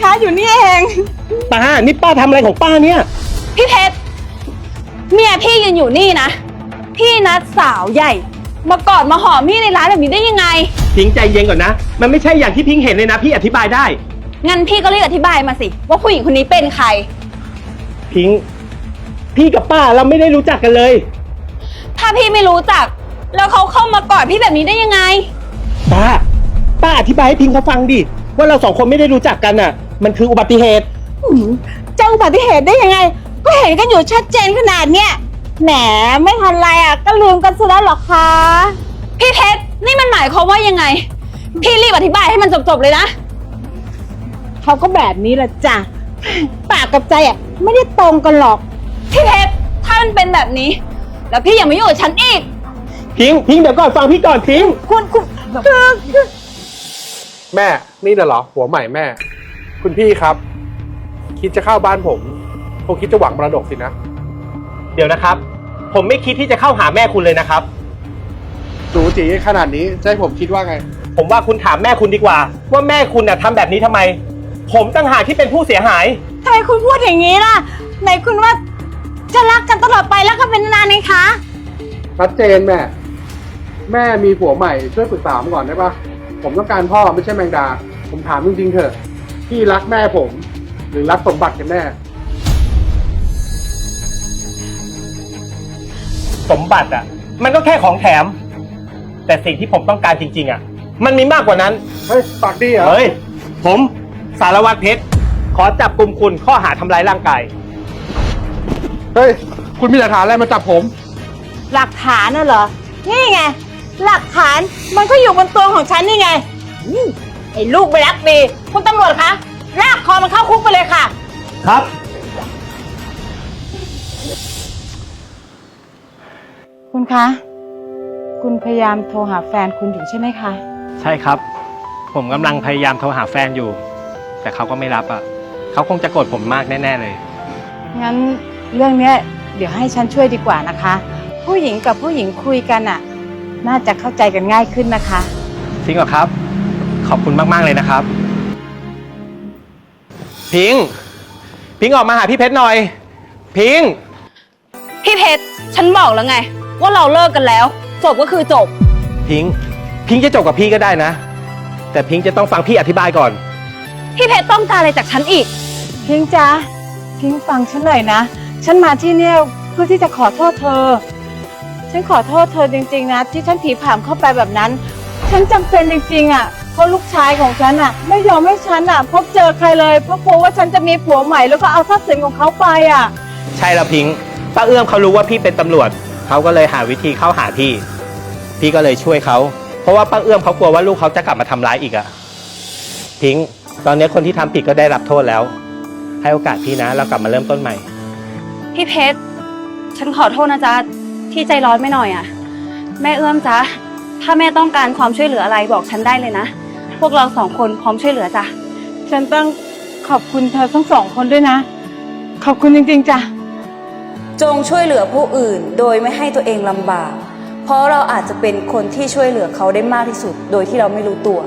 คะอยู่นี่เอง ป้า นี่ป้าทำอะไรของป้าเนี่ย พี่เพชรเมียพี่ยืนอยู่นี่นะ พี่นัดสาวใหญ่ มากอดมาหอมพี่ในร้านแบบนี้ได้ยังไง พิงใจเย็นก่อนนะ มันไม่ใช่อย่างที่พิงเห็นเลยนะ พี่อธิบายได้ งั้นพี่ก็เรียกอธิบายมาสิ ว่าผู้หญิงคนนี้เป็นใคร พิง พี่กับป้าเราไม่ได้รู้จักกันเลย ถ้าพี่ไม่รู้จัก แล้วเขาเข้ามากอดพี่แบบนี้ได้ยังไง ป้า ป้าอธิบายให้พิงเขาฟังดิ ว่าเราสองคนไม่ได้รู้จักกันอะ มันคืออุบัติเหตุจะอุบัติเหตุได้ยังไง ก็เห็นกันอยู่ชัดเจนขนาดเนี้ยแหมไม่ทันไรอะ ก็ลืมกันซะแล้วหรอคะพี่เพชรนี่มันหมายความว่ายังไง พี่รีบอธิบายให้มันจบๆเลยนะ เขาก็แบบนี้แหละจ้ะปากกับใจอะ ไม่ได้ตรงกันหรอก พี่เพชรถ้ามันเป็นแบบนี้ แล้วพี่อย่ามายุ่งกับฉันอีก พิงพิงเดี๋ยวก่อนฟังพี่ก่อนพิง คุณคุณคือคือ แม่นี่น่ะเหรอหัวใหม่แม่ คุณพี่ครับ คิดจะเข้าบ้านผมคงคิดจะหวังมรดกสินะ เดี๋ยวนะครับ ผมไม่คิดที่จะเข้าหาแม่คุณเลยนะครับ จูจีขนาดนี้จะให้ผมคิดว่าไง ผมว่าคุณถามแม่คุณดีกว่า ว่าแม่คุณน่ะทำแบบนี้ทำไม ผมตั้งหากที่เป็นผู้เสียหาย ทำไมคุณพูดอย่างนี้ล่ะ ไหนคุณว่าจะรักกันตลอดไปแล้วก็เป็นนานๆไงคะ ชัดเจนแม่ แม่มีผัวใหม่ช่วยปรึกษาผมก่อนได้ปะ ผมต้องการพ่อไม่ใช่แมงดา ผมถามจริงๆเถอะพี่รักแม่ผม หรือรักสมบัติกันแน่ สมบัติอะ มันก็แค่ของแถม แต่สิ่งที่ผมต้องการจริง ๆ อะ มันมีมากกว่านั้น เฮ้ยปากดีเหรอเฮ้ย ผมสารวัตรเพชรขอจับกลุ่มคุณข้อหาทำร้ายร่างกาย เฮ้ย คุณมีหลักฐานอะไรมาจับผม หลักฐานน่ะเหรอ นี่ไง หลักฐานมันก็อยู่บนตัวของฉันนี่ไงอืมไอ้ลูกไม่รักดี คุณตำรวจคะลากคอมันเข้าคุกไปเลยค่ะ ครับ คุณคะ คุณพยายามโทรหาแฟนคุณอยู่ใช่ไหมคะ ใช่ครับ ผมกำลังพยายามโทรหาแฟนอยู่ แต่เขาก็ไม่รับอะ เขาคงจะโกรธผมมากแน่ๆเลย งั้นเรื่องเนี้ยเดี๋ยวให้ฉันช่วยดีกว่านะคะ ผู้หญิงกับผู้หญิงคุยกันอะ น่าจะเข้าใจกันง่ายขึ้นนะคะ จริงเหรอครับ ขอบคุณมากๆเลยนะครับ พิงพิงออกมาหาพี่เพชรหน่อย พิงพี่เพชรฉันบอกแล้วไง ว่าเราเลิกกันแล้ว จบก็คือจบ พิงพิงจะจบกับพี่ก็ได้นะ แต่พิงจะต้องฟังพี่อธิบายก่อน พี่เพชรต้องการอะไรจากฉันอีก พิงจ๊ะพิงฟังฉันหน่อยนะ ฉันมาที่เนี่ยเพื่อที่จะขอโทษเธอ ฉันขอโทษเธอจริงๆนะ ที่ฉันผีผามเข้าไปแบบนั้น ฉันจำเป็นจริงๆอะเพราะลูกชายของฉันอะ ไม่ยอมให้ฉันอะ พบเจอใครเลย เพราะกลัวว่าฉันจะมีผัวใหม่แล้วก็เอาทรัพย์สินของเขาไปอะ ใช่แล้วพิงป้าเอื้อมเขารู้ว่าพี่เป็นตำรวจ เขาก็เลยหาวิธีเข้าหาพี่ พี่ก็เลยช่วยเขา เพราะว่าป้าเอื้อมเขากลัวว่าลูกเขาจะกลับมาทำร้ายอีกอะพิงตอนนี้คนที่ทำผิดก็ได้รับโทษแล้ว ให้โอกาสพี่นะ เรากลับมาเริ่มต้นใหม่ พี่เพชร ฉันขอโทษนะจ๊ะ ที่ใจร้อนไม่หน่อยอะแม่เอื้อมจ๊ะถ้าแม่ต้องการความช่วยเหลืออะไรบอกฉันได้เลยนะ พวกเราสองคนพร้อมช่วยเหลือจ้ะ ฉันต้องขอบคุณเธอทั้งสองคนด้วยนะ ขอบคุณจริงๆจ้ะ จงช่วยเหลือผู้อื่นโดยไม่ให้ตัวเองลำบาก เพราะเราอาจจะเป็นคนที่ช่วยเหลือเขาได้มากที่สุด โดยที่เราไม่รู้ตัว